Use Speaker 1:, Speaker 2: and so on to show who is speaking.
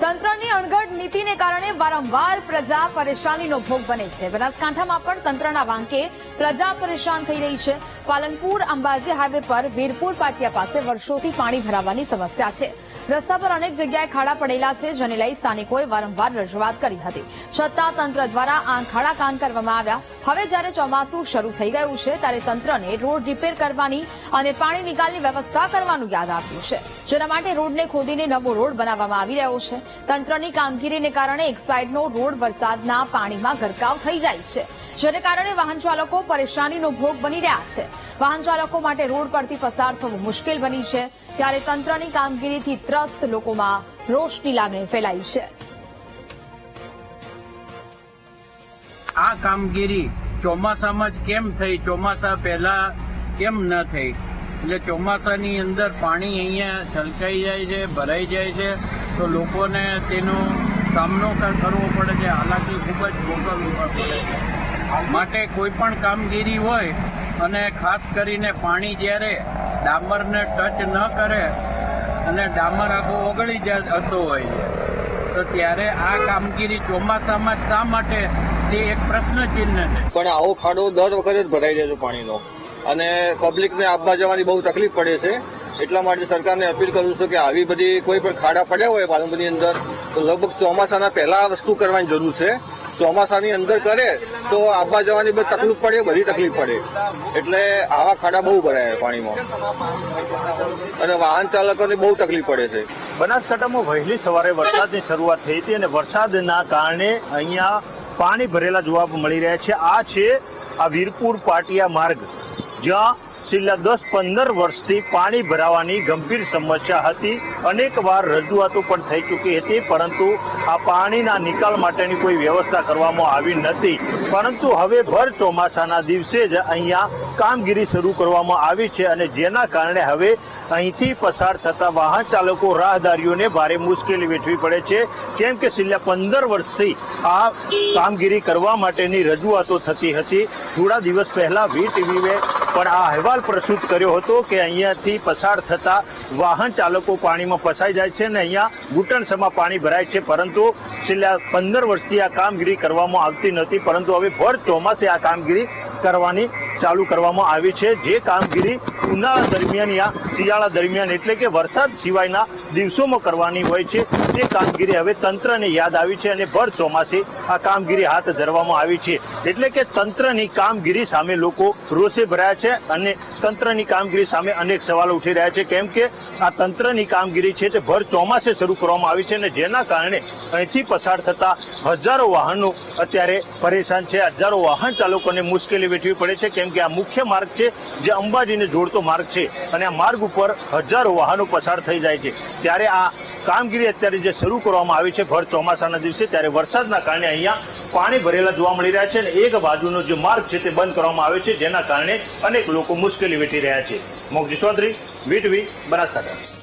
Speaker 1: તંત્રની અણઘડ નીતિને કારણે વારંવાર પ્રજા પરેશાનીનો ભોગ બને છે. બનાસકાંઠામાં પણ તંત્રના વાંકે પ્રજા પરેશાન થઈ રહી છે. પાલનપુર, અંબાજી હાઈવે પર વીરપુર પાટિયા પાસે વર્ષોથી પાણી ભરાવાની સમસ્યા છે. રસ્તા પર અનેક જગ્યાએ ખાડા પડેલા છે, જેને લઈ સ્થાનિકોએ વારંવાર રજૂઆત કરી હતી. છતાં તંત્ર દ્વારા આ ખાડા કામ કરવામાં આવ્યા. હવે જ્યારે ચોમાસું શરૂ થઈ ગયું છે, ત્યારે તંત્રને રોડ રિપેર કરવાની અને પાણી નિકાલની વ્યવસ્થા કરવાનું યાદ આપ્યું છે. જેના માટે રોડને ખોદીને નવો રોડ બનાવવામાં આવી રહ્યો છે. તંત્રની કામગીરીને કારણે એક સાઈડનો રોડ વરસાદના પાણીમાં ગરકાવ થઈ જાય છે. જેને કારણે વાહન ચાલકો પરેશાનીનો ભોગ બની રહ્યા છે. વાહન ચાલકો માટે રોડ પરથી પસાર થવું મુશ્કેલ બની છે. ત્યારે તંત્રની કામગીરીથી ત્રસ્ત લોકોમાં રોષની લાગણી ફેલાઈ છે.
Speaker 2: આ કામગીરી ચોમાસામાં જ કેમ થઈ? ચોમાસા પહેલા કેમ ન થઈ? એટલે ચોમાસાની અંદર પાણી અહીંયા છલકાઈ જાય છે, ભરાઈ જાય છે, તો લોકોને તેનો સામનો કર- કરવો પડે છે. હાલાકી ખૂબ જ ભોગવવી પડે છે. માટે કોઈ પણ કામગીરી હોય અને ખાસ કરીને પાણી જ્યારે ડામરને ટચ ન કરે અને ડામર આખો ઓગળી જતો હોય છે તો ત્યારે આ કામગીરી ચોમાસામાં શા માટે? તે એક પ્રશ્ન ચિહ્ન છે.
Speaker 3: પણ આવો ખાડો દર વખતે જ ભરાઈ જાય છે પાણીનો. અને પબ્લિકને આવવા જવાની બહુ તકલીફ પડે છે. એટલા માટે સરકારને અપીલ કરું છું કે આવી બધી કોઈ પણ ખાડા પડ્યા હોય પાલનપુરની અંદર, તો લગભગ ચોમાસાના પહેલા વસ્તુ કરવાની જરૂર છે. ચોમાસાની અંદર કરે તો આવવા જવાની બધી તકલીફ પડે, બધી તકલીફ પડે. એટલે આવા ખાડા બહુ ભરાય પાણીમાં. અને વાહન ચાલકોને બહુ તકલીફ પડે છે.
Speaker 4: બનાસકાંઠામાં વહેલી સવારે વરસાદની શરૂઆત થઈ હતી અને વરસાદના કારણે અહીંયા પાણી ભરેલા જોવા મળી રહ્યા છે. આ છે આ વીરપુર પાટિયા માર્ગ, જ્યાં છેલ્લા દસ પંદર વર્ષથી પાણી ભરાવાની ગંભીર સમસ્યા હતી. અનેક વાર રજૂઆતો પણ થઈ ચૂકી હતી, પરંતુ આ પાણીના નિકાલ માટેની કોઈ વ્યવસ્થા કરવામાં આવી નથી. પરંતુ હવે ભર ચોમાસાના દિવસે જ અહીંયા કામગીરી શરૂ કરવામાં આવી છે અને જેના કારણે હવે અહીંથી પસાર થતા વાહન ચાલકો, રાહદારીઓને ભારે મુશ્કેલી વેઠવી પડે છે. કેમ કે છેલ્લા પંદર વર્ષથી આ કામગીરી કરવા માટેની રજૂઆતો થતી હતી. થોડા દિવસ પહેલા વી ટીવીએ પણ આ અહેવાલ પ્રસ્તુત કર્યો હતો કે અહીંયાથી પસાર થતા વાહન ચાલકો પાણીમાં ફસાઈ જાય છે અને અહીંયા ઘૂંટણસમાં પાણી ભરાય છે, પરંતુ છેલ્લા પંદર વર્ષથી આ કામગીરી કરવામાં આવતી નથી, પરંતુ હવે ભર ચોમાસે આ કામગીરી કરવાની ચાલુ કરવામાં આવી છે. જે કામગીરી ઉનાળા દરમિયાન યા શિયાળા દરમિયાન એટલે કે વરસાદ સિવાયના દિવસોમાં કરવાની હોય છે. તે કામગીરી હવે તંત્રને યાદ આવી છે અને ભર ચોમાસે આ કામગીરી હાથ ધરવામાં આવી છે. એટલે કે તંત્રની કામગીરી સામે લોકો રોષે ભરાયા છે અને તંત્રની કામગીરી સામે અનેક સવાલો ઉઠી રહ્યા છે. કેમ કે આ તંત્રની કામગીરી છે તે ભર ચોમાસે શરૂ કરવામાં આવી છે અને જેના કારણે અહીંથી પસાર થતા હજારો વાહનો અત્યારે પરેશાન છે. હજારો વાહન ચાલકોને મુશ્કેલી વેઠવી પડે છે. કેમ કે આ મુખ્ય માર્ગ છે જે અંબાજીને જોડતો માર્ગ છે અને આ માર્ગ ઉપર હજારો વાહનો પસાર થઈ જાય છે. ત્યારે આ કામગીરી અત્યારે જે શરૂ કરવામાં આવી છે ભર ચોમાસાના દિવસે, ત્યારે વરસાદના કારણે અહીંયા પાણી ભરેલા જોવા મળી રહ્યા છે અને એક બાજુનો જે માર્ગ છે તે બંધ કરવામાં આવે છે, જેના કારણે અનેક લોકો મુશ્કેલી વેઠી રહ્યા છે. મોગજી ચૌધરી, વીટવી, બનાસકાંઠા.